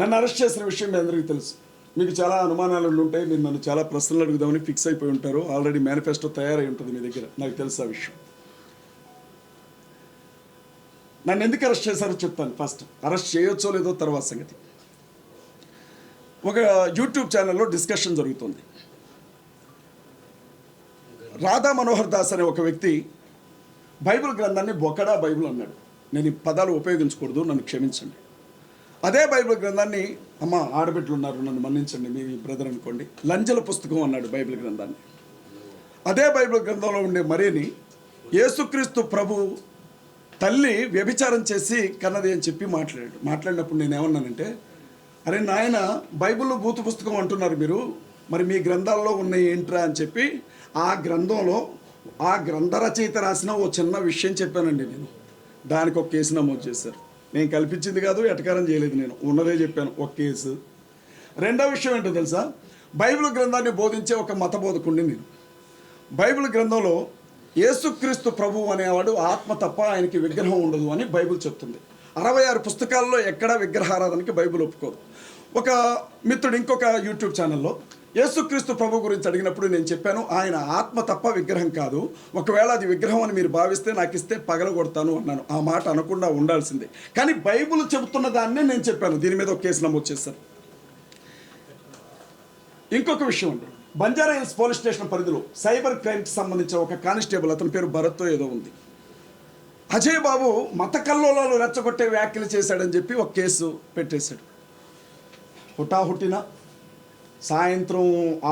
నన్ను అరెస్ట్ చేసిన విషయం మీ అందరికీ తెలుసు. మీకు చాలా అనుమానాలు ఉంటాయి. మీరు నన్ను చాలా ప్రశ్నలు అడుగుదామని ఫిక్స్ అయిపోయి ఉంటారు. ఆల్రెడీ మేనిఫెస్టో తయారై ఉంటుంది మీ దగ్గర. నాకు తెలుసు ఆ విషయం. నన్ను ఎందుకు అరెస్ట్ చేశారో చెప్తాను ఫస్ట్. అరెస్ట్ చేయొచ్చో లేదో తర్వాత సంగతి. ఒక యూట్యూబ్ ఛానల్లో డిస్కషన్ జరుగుతుంది. రాధా మనోహర్ దాస్ అనే ఒక వ్యక్తి బైబిల్ గ్రంథాన్ని బొకడా బైబిల్ అన్నాడు. నేను ఈ పదాలు ఉపయోగించకూడదు నన్ను క్షమించండి. అదే బైబిల్ గ్రంథాన్ని అమ్మ ఆడబిడ్డలు ఉన్నారు నన్ను మన్నించండి మీ బ్రదర్ అనుకోండి. లంజల పుస్తకం అన్నాడు బైబిల్ గ్రంథాన్ని. అదే బైబిల్ గ్రంథంలో ఉండే మరీని యేసుక్రీస్తు ప్రభు తల్లి వ్యభిచారం చేసి కన్నది అని చెప్పి మాట్లాడాడు. మాట్లాడినప్పుడు నేను ఏమన్నానంటే అరే నాయన బైబిల్లో భూత పుస్తకం అంటున్నారు మీరు మరి మీ గ్రంథాల్లో ఉన్నాయి ఏంట్రా అని చెప్పి ఆ గ్రంథంలో ఆ గ్రంథ రచయిత రాసిన ఓ చిన్న విషయం చెప్పానండి నేను. దానికి ఒక కేసు నమోదు చేశారు. నేను కల్పించింది కాదు ఎటకారం చేయలేదు నేను. ఉన్నదే చెప్పాను ఒక కేసు. రెండో విషయం ఏంటో తెలుసా? బైబిల్ గ్రంథాన్ని బోధించే ఒక మత బోధకుడిని నేను. బైబిల్ గ్రంథంలో యేసుక్రీస్తు ప్రభు అనేవాడు ఆత్మ తప్ప ఆయనకి విగ్రహం ఉండదు అని బైబిల్ చెప్తుంది. అరవై ఆరు పుస్తకాల్లో ఎక్కడా విగ్రహారాధనకి బైబిల్ ఒప్పుకోదు. ఒక మిత్రుడు ఇంకొక యూట్యూబ్ ఛానల్లో యేసుక్రీస్తు ప్రభు గురించి అడిగినప్పుడు నేను చెప్పాను ఆయన ఆత్మ తప్ప విగ్రహం కాదు. ఒకవేళ అది విగ్రహం అని మీరు భావిస్తే నాకు ఇస్తే పగలగొడతాను అన్నాను. ఆ మాట అనకుండా ఉండాల్సిందే. కానీ బైబిల్ చెబుతున్న దాన్నే నేను చెప్పాను. దీని మీద ఒక కేసు నమోదు చేశాను. ఇంకొక విషయం అండి. బంజారా హిల్స్ పోలీస్ స్టేషన్ పరిధిలో సైబర్ క్రైమ్కి సంబంధించిన ఒక కానిస్టేబుల్ అతని పేరు భరత్తో ఏదో ఉంది. అజయ్ బాబు మత కల్లోలాలు రెచ్చగొట్టే వ్యాఖ్యలు చేశాడని చెప్పి ఒక కేసు పెట్టేశాడు. హుటాహుటిన సాయంత్రం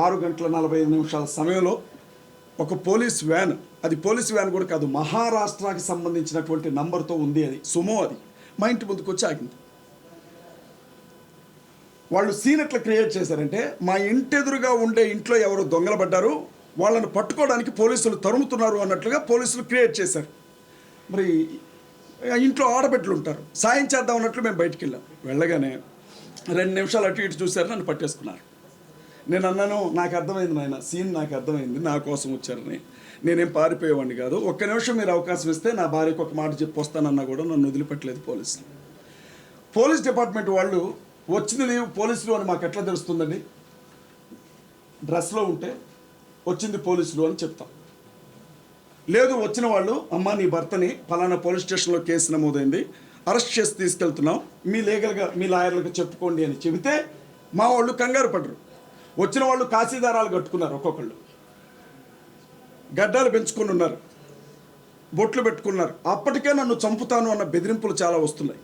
ఆరు గంటల నలభై ఐదు నిమిషాల సమయంలో ఒక పోలీస్ వ్యాన్ అది పోలీస్ వ్యాన్ కూడా కాదు మహారాష్ట్రకి సంబంధించినటువంటి నంబర్తో ఉంది అది సుమో అది. మా ఇంటి ముందుకు వచ్చి ఆగింది. వాళ్ళు సీన్ ఎట్లా క్రియేట్ చేశారంటే మా ఇంటి ఎదురుగా ఉండే ఇంట్లో ఎవరు దొంగలు పడ్డారు వాళ్ళని పట్టుకోవడానికి పోలీసులు తరుముతున్నారు అన్నట్లుగా పోలీసులు క్రియేట్ చేశారు. మరి ఇంట్లో ఆడబిడ్డలు ఉంటారు సాయం చేద్దాం అన్నట్లు మేము బయటికి వెళ్ళాం. వెళ్ళగానే రెండు నిమిషాలు అటు ఇటు చూశారు నన్ను పట్టేసుకున్నారు. నేను అన్నాను నాకు అర్థమైంది నాయన సీన్ నాకు అర్థమైంది నా కోసం వచ్చారని. నేనేం పారిపోయేవాడిని కాదు. ఒక్క నిమిషం మీరు అవకాశం ఇస్తే నా భార్యకు ఒక మాట చెప్పి వస్తానన్నా కూడా నన్ను వదిలిపెట్టలేదు పోలీసులు. పోలీస్ డిపార్ట్మెంట్ వాళ్ళు వచ్చింది లీవ్ పోలీసులు అని మాకు ఎట్లా తెలుస్తుందండి? డ్రెస్లో ఉంటే వచ్చింది పోలీసులు అని చెప్తాం. లేదు వచ్చిన వాళ్ళు అమ్మ నీ భర్తని ఫలానా పోలీస్ స్టేషన్లో కేసు నమోదైంది అరెస్ట్ చేసి తీసుకెళ్తున్నాం మీ లీగల్గా మీ లాయర్లకు చెప్పుకోండి అని చెబితే మా వాళ్ళు కంగారు పడరు. వచ్చిన వాళ్ళు కాశీదారాలు కట్టుకున్నారు ఒక్కొక్కళ్ళు. గడ్డాలు పెంచుకొని ఉన్నారు. బొట్లు పెట్టుకున్నారు. అప్పటికే నన్ను చంపుతాను అన్న బెదిరింపులు చాలా వస్తున్నాయి.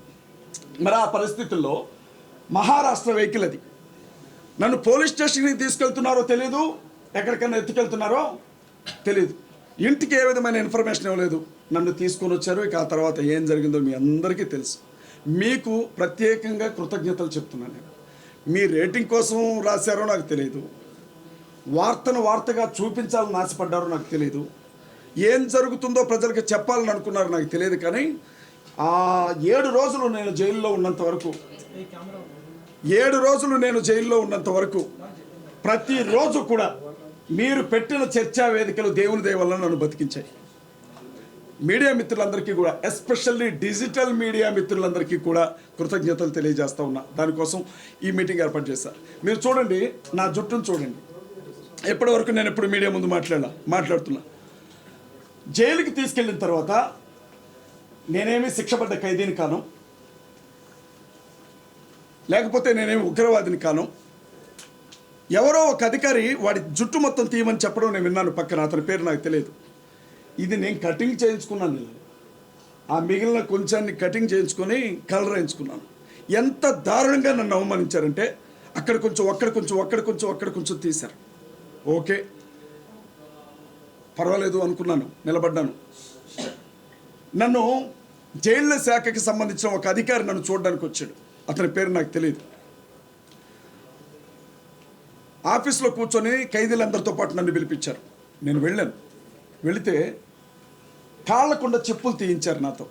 మరి ఆ పరిస్థితుల్లో మహారాష్ట్ర వెహికల్ అది. నన్ను పోలీస్ స్టేషన్కి తీసుకెళ్తున్నారో తెలియదు ఎక్కడికైనా ఎత్తుకెళ్తున్నారో తెలియదు ఇంటికి ఏ విధమైన ఇన్ఫర్మేషన్ ఇవ్వలేదు. నన్ను తీసుకొని వచ్చారు ఇక ఆ తర్వాత ఏం జరిగిందో మీ అందరికీ తెలుసు. మీకు ప్రత్యేకంగా కృతజ్ఞతలు చెప్తున్నాను నేను. మీ రేటింగ్ కోసం రాశారో నాకు తెలియదు వార్తను వార్తగా చూపించాలని ఆశపడ్డారో నాకు తెలియదు ఏం జరుగుతుందో ప్రజలకు చెప్పాలని అనుకున్నారో నాకు తెలియదు కానీ ఆ ఏడు రోజులు నేను జైల్లో ఉన్నంత వరకు ఏడు రోజులు నేను జైల్లో ఉన్నంత వరకు ప్రతిరోజు కూడా మీరు పెట్టిన చర్చా వేదికలు దేవుని దేవాలను నన్ను బతికించాయి. మీడియా మిత్రులందరికీ కూడా ఎస్పెషల్లీ డిజిటల్ మీడియా మిత్రులందరికీ కూడా కృతజ్ఞతలు తెలియజేస్తా ఉన్నా. దానికోసం ఈ మీటింగ్ ఏర్పాటు చేశారు. మీరు చూడండి నా జుట్టును చూడండి. ఎప్పటి వరకు నేను ఎప్పుడు మీడియా ముందు మాట్లాడా మాట్లాడుతున్నా. జైలుకి తీసుకెళ్ళిన తర్వాత నేనేమి శిక్షపడ్డ ఖైదీని కాను. లేకపోతే నేనేమి ఉగ్రవాదిని కాను. ఎవరో ఒక అధికారి వాడి జుట్టు మొత్తం తీయమని చెప్పడం నేను విన్నాను పక్కన అతని పేరు నాకు తెలియదు. ఇది నేను కటింగ్ చేయించుకున్నాను. ఆ మిగిలిన కొంచాన్ని కటింగ్ చేయించుకొని కలర్ వేయించుకున్నాను. ఎంత దారుణంగా నన్ను అవమానించారంటే అక్కడ కొంచెం అక్కడ కొంచెం అక్కడ కొంచెం అక్కడ కొంచెం తీశారు. ఓకే. పర్వాలేదు అనుకున్నాను నిలబడ్డాను. నన్ను జైళ్ళ శాఖకి సంబంధించిన ఒక అధికారి నన్ను చూడడానికి వచ్చాడు. అతని పేరు నాకు తెలియదు ఆఫీస్లో కూర్చొని ఖైదీలందరితో పాటు నన్ను పిలిపించారు. నేను వెళ్ళాను. వెళితే కాళ్ళకుండా చెప్పులు తీయించారు నాతో.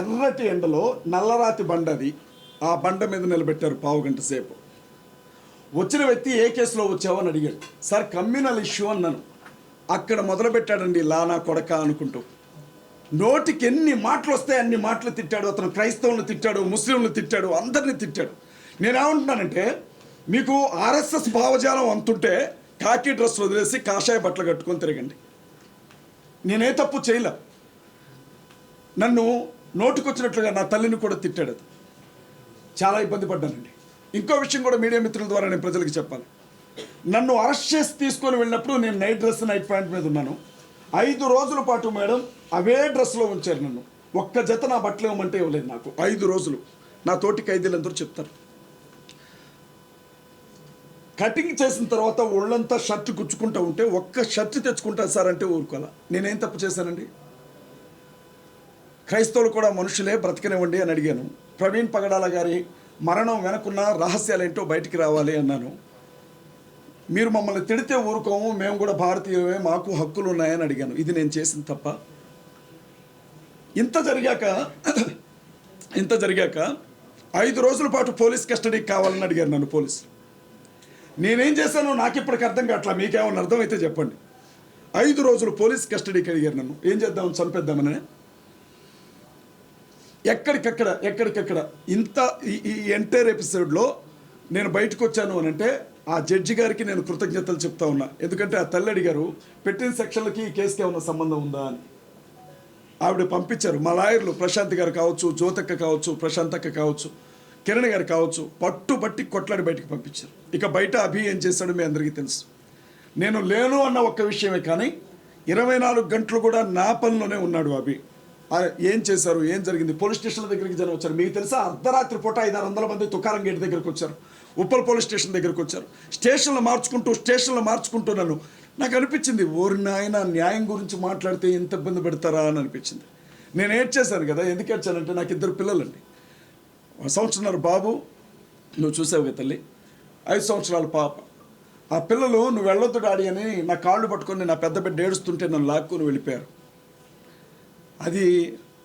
ఎర్రటి ఎండలో నల్లరాతి బండ అది ఆ బండ మీద నిలబెట్టారు పావు గంట సేపు. వచ్చిన వ్యక్తి ఏ కేసులో వచ్చావు అని అడిగాడు. సార్ కమ్యూనల్ ఇష్యూ అన్నాను. అక్కడ మొదలుపెట్టాడండి లానా కొడక అనుకుంటూ. నోటికి ఎన్ని మాటలు వస్తాయి అన్ని మాటలు తిట్టాడు. అతను క్రైస్తవులను తిట్టాడు ముస్లింలు తిట్టాడు అందరిని తిట్టాడు. నేనేమంటున్నానంటే మీకు ఆర్ఎస్ఎస్ భావజాలం అంతుంటే కాకి డ్రెస్ వదిలేసి కాషాయ బట్టలు కట్టుకొని తిరగండి. నేనే తప్పు చేయలే. నన్ను నోటికొచ్చినట్లుగా నా తల్లిని కూడా తిట్టాడు అది. చాలా ఇబ్బంది పడ్డానండి. ఇంకో విషయం కూడా మీడియా మిత్రుల ద్వారా నేను ప్రజలకు చెప్పాలి. నన్ను అరెస్ట్ చేసి తీసుకొని వెళ్ళినప్పుడు నేను నైట్ డ్రెస్ నైట్ ప్యాంట్ మీద ఉన్నాను. ఐదు రోజుల పాటు మేడం అవే డ్రెస్లో ఉంచారు నన్ను. ఒక్క జత నా బట్టలు ఇవ్వమంటే ఇవ్వలేదు నాకు. ఐదు రోజులు. నా తోటి ఖైదీలందరూ చెప్తారు. కటింగ్ చేసిన తర్వాత ఒళ్ళంతా షర్ట్ గుచ్చుకుంటూ ఉంటే ఒక్క షర్ట్ తెచ్చుకుంటా సార్ అంటే ఊరుకోవాలా నేనేం తప్పు చేశానండి? క్రైస్తవులు కూడా మనుషులే బ్రతకనివ్వండి అని అడిగాను. ప్రవీణ్ పగడాల గారి మరణం వెనకున్న రహస్యాలేంటో బయటికి రావాలి అన్నాను. మీరు మమ్మల్ని తిడితే ఊరుకోము మేము కూడా భారతీయమే మాకు హక్కులు ఉన్నాయని అడిగాను. ఇది నేను చేసిన తప్ప. ఇంత జరిగాక ఇంత జరిగాక ఐదు రోజుల పాటు పోలీస్ కస్టడీకి కావాలని అడిగారు నన్ను పోలీసులు. నేనేం చేశానో నాకు ఇప్పటికి అర్థం కావట్లా. మీకేమన్నా అర్థమైతే చెప్పండి. ఐదు రోజులు పోలీస్ కస్టడీకి అడిగారు నన్ను. ఏం చేద్దాం చంపేద్దామని? ఎక్కడికక్కడ ఎక్కడికక్కడ ఇంత ఈ ఈ ఎంటైర్ ఎపిసోడ్లో నేను బయటకు వచ్చాను అని అంటే ఆ జడ్జి గారికి నేను కృతజ్ఞతలు చెప్తా ఉన్నా. ఎందుకంటే ఆ తల్లి అడిగారు పెట్టిన సెక్షన్లకి ఈ కేసుకి ఏమైనా సంబంధం ఉందా అని. ఆవిడ పంపించారు. మా లాయర్లు ప్రశాంత్ గారు కావచ్చు జ్యోతక్క కావచ్చు ప్రశాంతక్క కావచ్చు. కిరణ్ గారు కావచ్చు పట్టుబట్టి కొట్లాడి బయటకు పంపించారు. ఇక బయట అభి ఏం చేశాడో మీ అందరికీ తెలుసు. నేను లేను అన్న ఒక్క విషయమే కానీ ఇరవై నాలుగు గంటలు కూడా నా పనిలోనే ఉన్నాడు అభి. ఏం చేశారు? ఏం జరిగింది? పోలీస్ స్టేషన్ల దగ్గరికి జనం వచ్చారు. మీకు తెలుసా? అర్ధరాత్రి పూట ఐదారు వందల మంది తుకారం గేట్ దగ్గరికి వచ్చారు. ఉప్పల్ పోలీస్ స్టేషన్ దగ్గరికి వచ్చారు. స్టేషన్లు మార్చుకుంటూ స్టేషన్లు మార్చుకుంటూ నన్ను నాకు అనిపించింది ఓరి నాయన న్యాయం గురించి మాట్లాడితే ఎంత ఇబ్బంది పెడతారా? అని అనిపించింది. నేను ఏడ్చేశాను కదా ఎందుకు ఏడ్చానంటే నాకు ఇద్దరు పిల్లలండి. ఒక బాబు నువ్వు చూసావు కదా తల్లి? ఐదు సంవత్సరాల పాప. ఆ పిల్లలు నువ్వు వెళ్ళొద్దు డాడీ అని నా కాళ్ళు పట్టుకొని నా పెద్ద బిడ్డ ఏడుస్తుంటే నన్ను లాక్కుని వెళ్ళిపోయారు. అది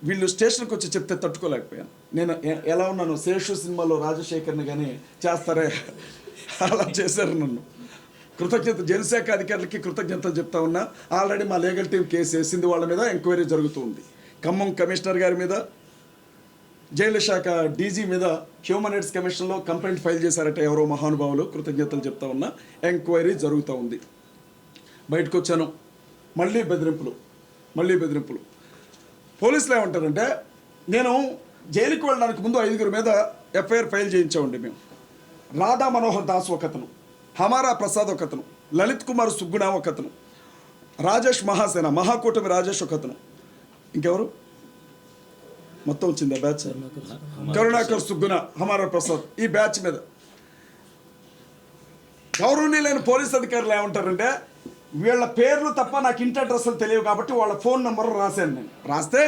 వీళ్ళు స్టేషన్కి వచ్చి చెప్తే తట్టుకోలేకపోయాను. నేను ఎలా ఉన్నాను? శేషు సినిమాలో రాజశేఖర్ని కానీ చేస్తారే? అలా చేశారు నన్ను. కృతజ్ఞత జనశాఖ అధికారులకి కృతజ్ఞతలు చెప్తా ఉన్నా. ఆల్రెడీ మా లీగల్ టీం కేసు వేసింది వాళ్ళ మీద ఎంక్వైరీ జరుగుతుంది ఖమ్మం కమిషనర్ గారి మీద జైలు శాఖ డీజీ మీద హ్యూమన్ రైట్స్ కమిషన్లో కంప్లైంట్ ఫైల్ చేశారట ఎవరో మహానుభావులు. కృతజ్ఞతలు చెప్తా ఉన్నా. ఎంక్వైరీ జరుగుతూ ఉంది. బయటకు వచ్చాను మళ్ళీ బెదిరింపులు. మళ్ళీ బెదిరింపులు. పోలీసులు ఏమంటారంటే నేను జైలుకి వెళ్ళడానికి ముందు ఐదుగురు మీద ఎఫ్ఐఆర్ ఫైల్ చేయించామండి మేము. రాధా మనోహర్ దాస్ ఒకతను. హమారా ప్రసాద్ ఒకతను. లలిత్ కుమార్ సుగ్గుణ ఒకతను. రాజేష్ మహాసేన మహాకూటమి రాజేష్ ఒకతను. ఇంకెవరు? మొత్తం వచ్చింది బ్యాచ్? కరుణాకర్ సుగ్గున హమారా ప్రసాద్ ఈ బ్యాచ్ మీద. గౌరవనీయులైన పోలీస్ అధికారులు ఏమంటారంటే వీళ్ళ పేర్లు తప్ప నాకు ఇంటి అడ్రస్లు తెలియవు కాబట్టి వాళ్ళ ఫోన్ నెంబర్ రాశాను నేను. రాస్తే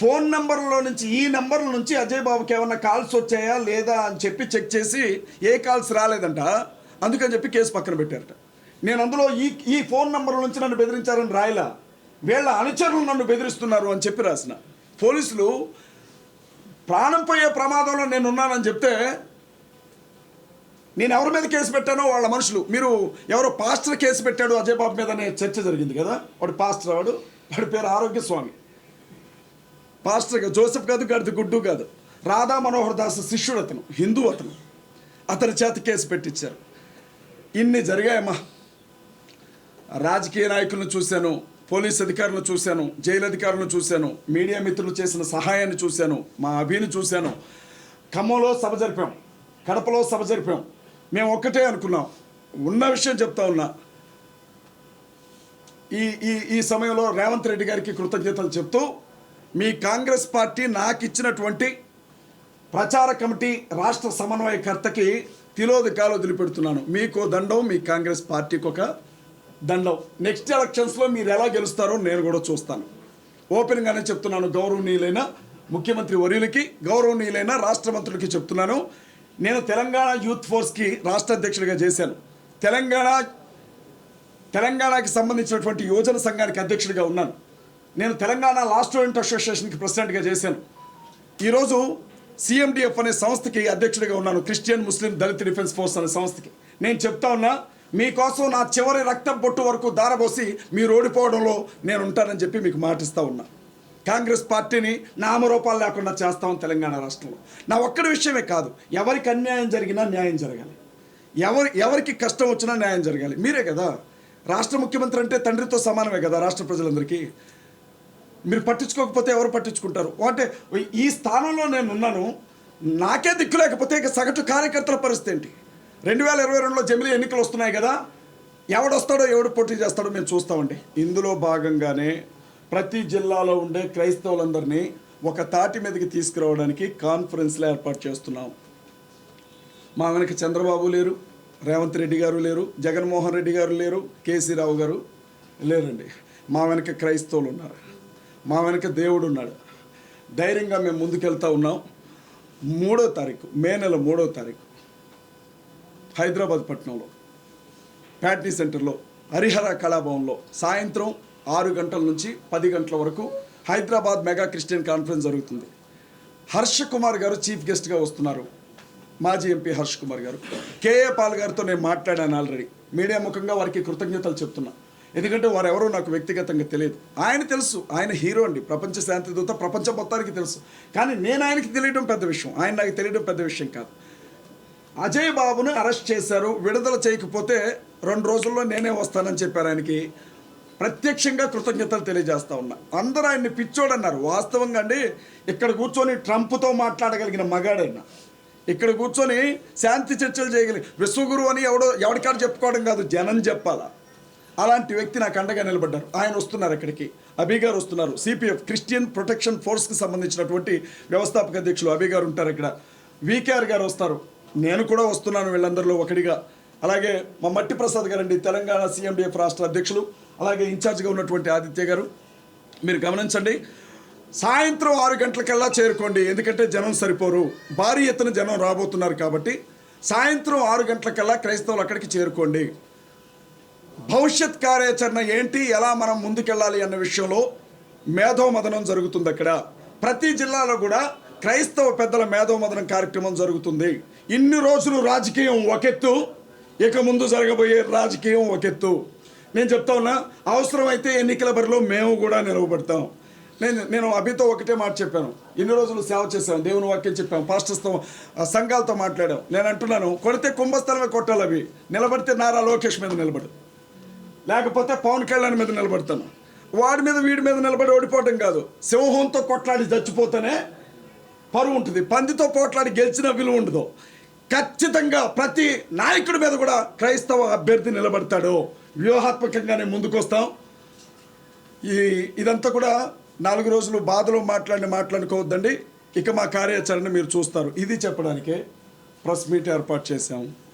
ఫోన్ నెంబర్లో నుంచి ఈ నెంబర్ల నుంచి అజయ్ బాబుకి ఏమన్నా కాల్స్ వచ్చాయా లేదా అని చెప్పి చెక్ చేసి ఏ కాల్స్ రాలేదంట. అందుకని చెప్పి కేసు పక్కన పెట్టారట. నేను అందులో ఈ ఈ ఫోన్ నెంబర్ నుంచి నన్ను బెదిరించారని రాయలా. వీళ్ళ అనుచరులు నన్ను బెదిరిస్తున్నారు అని చెప్పి రాసిన. పోలీసులు ప్రాణం పోయే ప్రమాదంలో నేను ఉన్నానని చెప్తే నేను ఎవరి మీద కేసు పెట్టానో వాళ్ళ మనుషులు. మీరు ఎవరో పాస్టర్ కేసు పెట్టాడు అజయ్ బాబు మీద అనే చర్చ జరిగింది కదా? వాడు పాస్టర్ వాడు వాడి పేరు ఆరోగ్య స్వామి పాస్టర్ కాదు, జోసెఫ్ కాదు గడిది గుడ్డు కాదు. రాధా మనోహర్ దాస్ శిష్యుడు అతను హిందూ అతను. అతని చేత కేసు పెట్టించారు. ఇన్ని జరిగాయమ్మా. రాజకీయ నాయకులను చూశాను. పోలీస్ అధికారులను చూశాను జైలు అధికారులను చూశాను మీడియా మిత్రులు చేసిన సహాయాన్ని చూశాను మా అభిని చూశాను. ఖమ్మంలో సభ జరిపాం కడపలో సభ జరిపాం. మేము ఒక్కటే అనుకున్నాం. ఉన్న విషయం చెప్తా ఉన్నా ఈ ఈ ఈ సమయంలో రేవంత్ రెడ్డి గారికి కృతజ్ఞతలు చెప్తూ మీ కాంగ్రెస్ పార్టీ నాకు ఇచ్చినటువంటి ప్రచార కమిటీ రాష్ట్ర సమన్వయకర్తకి తిలోదకాలు వదిలిపెడుతున్నాను. మీకు దండం మీ కాంగ్రెస్ పార్టీకి ఒక దానిలో నెక్స్ట్ ఎలక్షన్స్లో మీరు ఎలా గెలుస్తారో నేను కూడా చూస్తాను. ఓపెన్గానే చెప్తున్నాను గౌరవనీయులైన ముఖ్యమంత్రి వర్యులకి గౌరవనీయులైన రాష్ట్ర మంత్రులకి చెప్తున్నాను. నేను తెలంగాణ యూత్ ఫోర్స్కి రాష్ట్ర అధ్యక్షుడిగా చేశాను. తెలంగాణ తెలంగాణకి సంబంధించినటువంటి యువజన సంఘానికి అధ్యక్షుడిగా ఉన్నాను. నేను తెలంగాణ లా స్టూడెంట్ అసోసియేషన్కి ప్రెసిడెంట్గా చేశాను. ఈరోజు సిఎండిఎఫ్ అనే సంస్థకి అధ్యక్షుడిగా ఉన్నాను. Christian Muslim Dalit defence force అనే సంస్థకి. నేను చెప్తా ఉన్నా మీకోసం నా చివరి రక్తం పొట్టు వరకు దారబోసి మీరు ఓడిపోవడంలో నేను ఉంటానని చెప్పి మీకు మాటిస్తా ఉన్నా. కాంగ్రెస్ పార్టీని నామరూపాలు లేకుండా చేస్తాం తెలంగాణ రాష్ట్రంలో. నా ఒక్కడి విషయమే కాదు ఎవరికి అన్యాయం జరిగినా న్యాయం జరగాలి. ఎవరి ఎవరికి కష్టం వచ్చినా న్యాయం జరగాలి. మీరే కదా. రాష్ట్ర ముఖ్యమంత్రి అంటే తండ్రితో సమానమే కదా రాష్ట్ర ప్రజలందరికీ. మీరు పట్టించుకోకపోతే ఎవరు పట్టించుకుంటారు? అంటే ఈ స్థానంలో నేను ఉన్నాను నాకే దిక్కు లేకపోతే ఇక సగటు కార్యకర్తల పరిస్థితి ఏంటి? రెండు వేల ఇరవై రెండులో జమిలీ ఎన్నికలు వస్తున్నాయి కదా. ఎవడొస్తాడో ఎవడు పోటీ చేస్తాడో మేము చూస్తామండి. ఇందులో భాగంగానే ప్రతి జిల్లాలో ఉండే క్రైస్తవులందరినీ ఒక తాటి మీదకి తీసుకురావడానికి కాన్ఫరెన్స్లు ఏర్పాటు చేస్తున్నాం. మా వెనక చంద్రబాబు లేరు రేవంత్ రెడ్డి గారు లేరు జగన్మోహన్ రెడ్డి గారు లేరు కేసీ రావు గారు లేరండి. మా వెనక క్రైస్తవులు ఉన్నారు మా వెనక దేవుడు ఉన్నాడు. ధైర్యంగా మేము ముందుకెళ్తా ఉన్నాం. మూడో తారీఖు మే నెల మూడో తారీఖు. హైదరాబాద్ పట్టణంలో ప్యాట్నీ సెంటర్లో హరిహర కళాభవన్లో సాయంత్రం ఆరు గంటల నుంచి పది గంటల వరకు హైదరాబాద్ మెగా క్రిస్టియన్ కాన్ఫరెన్స్ జరుగుతుంది. హర్ష కుమార్ గారు చీఫ్ గెస్ట్గా వస్తున్నారు. మాజీ ఎంపీ హర్ష్ కుమార్ గారు. కేఏ పాల్ గారితో నేను మాట్లాడాను ఆల్రెడీ. మీడియా ముఖంగా వారికి కృతజ్ఞతలు చెప్తున్నా. ఎందుకంటే వారు ఎవరో నాకు వ్యక్తిగతంగా తెలియదు. ఆయన తెలుసు. ఆయన హీరో అండి. ప్రపంచ శాంతి దూత ప్రపంచం మొత్తానికి తెలుసు. కానీ నేను ఆయనకి తెలియడం పెద్ద విషయం. ఆయన నాకు తెలియడం పెద్ద విషయం కాదు. అజయ్ బాబును అరెస్ట్ చేశారు. విడుదల చేయకపోతే రెండు రోజుల్లో నేనే వస్తానని చెప్పారు ఆయనకి. ప్రత్యక్షంగా కృతజ్ఞతలు తెలియజేస్తా ఉన్నా. అందరూ ఆయన్ని పిచ్చోడన్నారు. వాస్తవంగా అండి ఇక్కడ కూర్చొని ట్రంప్తో మాట్లాడగలిగిన మగాడైనా ఇక్కడ కూర్చొని శాంతి చర్చలు చేయగలిగి విశ్వగురు అని ఎవడో ఎవరికాడ చెప్పుకోవడం కాదు జనం చెప్పాలా? అలాంటి వ్యక్తి నాకు అండగా నిలబడ్డారు. ఆయన వస్తున్నారు ఇక్కడికి. అభి గారు వస్తున్నారు. సిపిఎఫ్ క్రిస్టియన్ ప్రొటెక్షన్ ఫోర్స్కి సంబంధించినటువంటి వ్యవస్థాపక అధ్యక్షులు అబీ గారు ఉంటారు ఇక్కడ. వికేఆర్ గారు వస్తారు. నేను కూడా వస్తున్నాను వీళ్ళందరిలో ఒకటిగా. అలాగే మా మట్టి ప్రసాద్ గారండి తెలంగాణ సీఎండిఎఫ్ రాష్ట్ర అధ్యక్షులు అలాగే ఇన్ఛార్జ్గా ఉన్నటువంటి ఆదిత్య గారు. మీరు గమనించండి సాయంత్రం ఆరు గంటలకల్లా చేరుకోండి ఎందుకంటే జనం సరిపోరు. భారీ ఎత్తున జనం రాబోతున్నారు కాబట్టి సాయంత్రం ఆరు గంటలకల్లా క్రైస్తవులు అక్కడికి చేరుకోండి. భవిష్యత్ కార్యాచరణ ఏంటి ఎలా మనం ముందుకెళ్ళాలి అన్న విషయంలో మేధోమదనం జరుగుతుంది అక్కడ. ప్రతి జిల్లాలో కూడా క్రైస్తవ పెద్దల మేధోమదనం కార్యక్రమం జరుగుతుంది. ఇన్ని రోజులు రాజకీయం ఒకెత్తు. ఇక ముందు జరగబోయే రాజకీయం ఒకెత్తు. నేను చెప్తా ఉన్నా అవసరమైతే ఎన్నికల బరిలో మేము కూడా నిలవబడతాం. నేను నేను అభితో ఒకటే మాట చెప్పాను. ఇన్ని రోజులు సేవ చేశాను దేవుని వాక్యం చెప్పాం పాస్టర్స్తో సంఘాలతో మాట్లాడాం. నేను అంటున్నాను కొడితే కుంభస్థలమే కొట్టాలి అవి. నిలబడితే నారా లోకేష్ మీద నిలబడు. లేకపోతే పవన్ కళ్యాణ్ మీద నిలబడతాను. వాడి మీద వీడి మీద నిలబడి ఓడిపోవటం కాదు. సింహంతో కొట్లాడి చచ్చిపోతేనే పరువు ఉంటుంది. పందితో పోట్లాడి గెలిచిన విలువ ఉండదు. ఖచ్చితంగా ప్రతి నాయకుడి మీద కూడా క్రైస్తవ అభ్యర్థి నిలబడతాడు. వ్యూహాత్మకంగానే ముందుకొస్తాం. ఈ ఇదంతా కూడా నాలుగు రోజులు బాధలు మాట్లాడిన మాట్లాడుకోవద్దండి. ఇక మా కార్యాచరణ మీరు చూస్తారు. ఇది చెప్పడానికే ప్రెస్ మీట్ ఏర్పాటు చేశాము